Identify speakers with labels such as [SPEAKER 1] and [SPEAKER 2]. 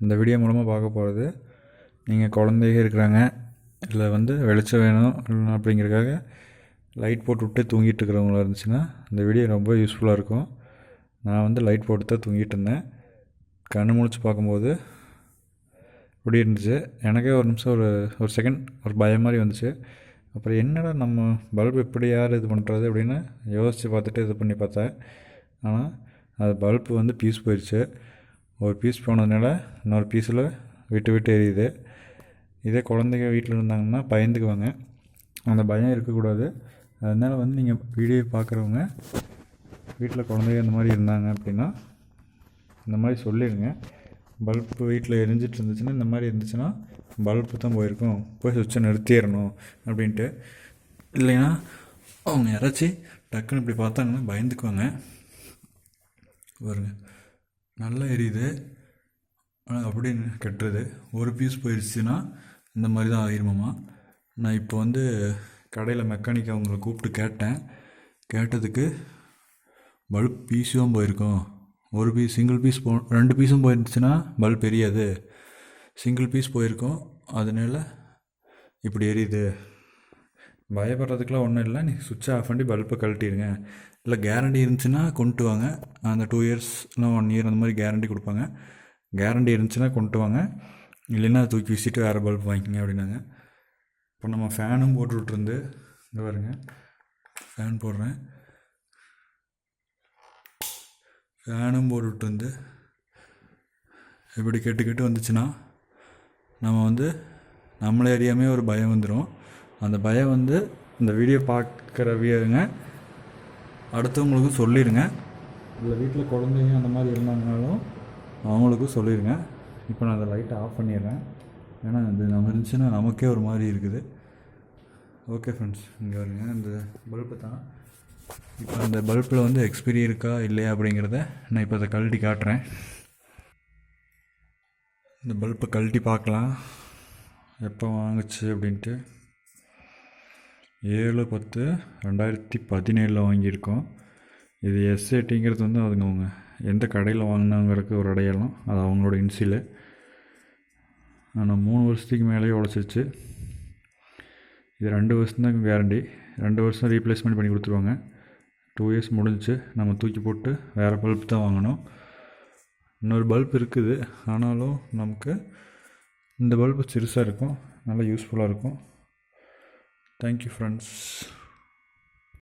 [SPEAKER 1] இந்த வீடியோ மூலமாக பார்க்க போகிறது நீங்கள் குழந்தைங்க இருக்கிறாங்க இல்லை வந்து வெளிச்சம் வேணும் அப்படிங்கிறதுக்காக லைட் போட்டு விட்டு தூங்கிட்டு இருக்கிறவங்களா இருந்துச்சுன்னா இந்த வீடியோ ரொம்ப யூஸ்ஃபுல்லாக இருக்கும். நான் வந்து லைட் போட்டு தான் தூங்கிட்டு இருந்தேன். கண்ணு முழிச்சு பார்க்கும்போது இப்படி இருந்துச்சு. எனக்கே ஒரு நிமிஷம் ஒரு ஒரு செகண்ட் ஒரு பயம் மாதிரி வந்துச்சு. அப்புறம் என்னடா நம்ம பல்ப் எப்படி யார் இது பண்ணுறது அப்படின்னு யோசித்து பார்த்துட்டு இது பண்ணி பார்த்தேன். ஆனால் அது பல்ப் வந்து பீஸ் போயிடுச்சு ஒரு பீஸ் போனதுனால இன்னொரு பீஸில் விட்டு விட்டு எரியுது. இதே குழந்தைங்க வீட்டில் இருந்தாங்கன்னா பயந்துக்குவாங்க. அந்த பயம் இருக்கக்கூடாது. அதனால் வந்து நீங்கள் வீடியோ பார்க்குறவங்க வீட்டில் குழந்தைங்க இந்த மாதிரி இருந்தாங்க அப்படின்னா இந்த மாதிரி சொல்லிடுங்க பல்ப்பு வீட்டில் எரிஞ்சிட்டு இருந்துச்சுன்னா இந்த மாதிரி இருந்துச்சுன்னா பல்ப்பு தான் போயிருக்கும். போய் சுவிட்சை நிறுத்திடணும் அப்படின்ட்டு. இல்லைன்னா அவங்க யாராச்சும் டக்குன்னு இப்படி பார்த்தாங்கன்னா பயந்துக்குவாங்க. பாருங்கள் நல்லா எரியுது. ஆனால் அப்படியே கெட்டுறது ஒரு பீஸ் போயிடுச்சுன்னா இந்த மாதிரி தான் ஆயிருமாம்மா நான் இப்போ வந்து கடையில் மெக்கானிக் அவங்கள கூப்பிட்டு கேட்டேன். கேட்டதுக்கு பல்ப் பீஸும் போயிருக்கோம். ஒரு பீஸ் சிங்கிள் பீஸ் போ ரெண்டு பீஸும் போயிருந்துச்சுன்னா பல்ப் எரியாது சிங்கிள் பீஸ் போயிருக்கோம். அதனால இப்படி எரியுது. பயப்படுறதுக்குலாம் ஒன்றும் இல்லை. நீ சுவிட்சை ஆஃப் பண்ணி பல்பை கழட்டிடுங்க. இல்லை கேரண்டி இருந்துச்சுன்னா கொண்டு வாங்க. அந்த டூ இயர்ஸ் இல்லை ஒன் இயர் அந்த மாதிரி கேரண்டி கொடுப்பாங்க. கேரண்டி இருந்துச்சுன்னா கொண்டு வாங்க. இல்லைன்னா அதை தூக்கி வீசிட்டு வேறு பல்ப் வாங்கிக்கோங்க அப்படின்னாங்க. இப்போ நம்ம ஃபேனும் போட்டு விட்ருந்து இங்கே பாருங்க. ஃபேன் போடுறேன். ஃபேனும் போட்டுட்டு வந்து இப்படி கெட்டு கெட்டு வந்துச்சுன்னா நம்ம வந்து நம்மளே அறியாமே ஒரு பயம் வந்துடும் அந்த பயம் வந்து இந்த வீடியோ பார்க்குறவியங்க அடுத்தவங்களுக்கும் சொல்லிடுங்க இல்லை வீட்டில் குழந்தைங்க அந்த மாதிரி இருந்தாங்கனாலும் அவங்களுக்கும் சொல்லிடுங்க இப்போ நான் அந்த லைட்டை ஆஃப் பண்ணிடுறேன். ஏன்னா அது நம்ம இருந்துச்சுன்னா நமக்கே ஒரு மாதிரி இருக்குது. ஓகே ஃப்ரெண்ட்ஸ் இங்கே வருங்க இந்த பல்பு தான். இப்போ அந்த பல்பில் வந்து எக்ஸ்பிரி இருக்கா இல்லையா அப்படிங்கிறத நான் இப்போ அதை கழட்டி காட்டுறேன். இந்த பல்பை கழட்டி பார்க்கலாம். எப்போ வாங்குச்சு அப்படின்ட்டு. ஏழு பத்து ரெண்டாயிரத்தி பதினேழில் வாங்கியிருக்கோம். இது எஸ்ஏடிங்கிறது வந்து அதுங்க அவங்க எந்த கடையில் வாங்கினாங்கிறதுக்கு ஒரு அடையாளம். அது அவங்களோட இன்சிலு. ஆனால் மூணு வருஷத்துக்கு மேலேயே உழைச்சிருச்சு. இது ரெண்டு வருஷம்தான் கேரண்டி ரெண்டு வருஷம் ரீப்ளேஸ்மெண்ட் பண்ணி கொடுத்துருவாங்க. டூ இயர்ஸ் முடிஞ்சிச்சு. நம்ம தூக்கி போட்டு வேறு பல்ப் தான் வாங்கணும். இன்னொரு பல்ப் இருக்குது. ஆனாலும் நமக்கு இந்த பல்பு சிறுசாக இருக்கும். நல்லா யூஸ்ஃபுல்லாக இருக்கும். Thank you friends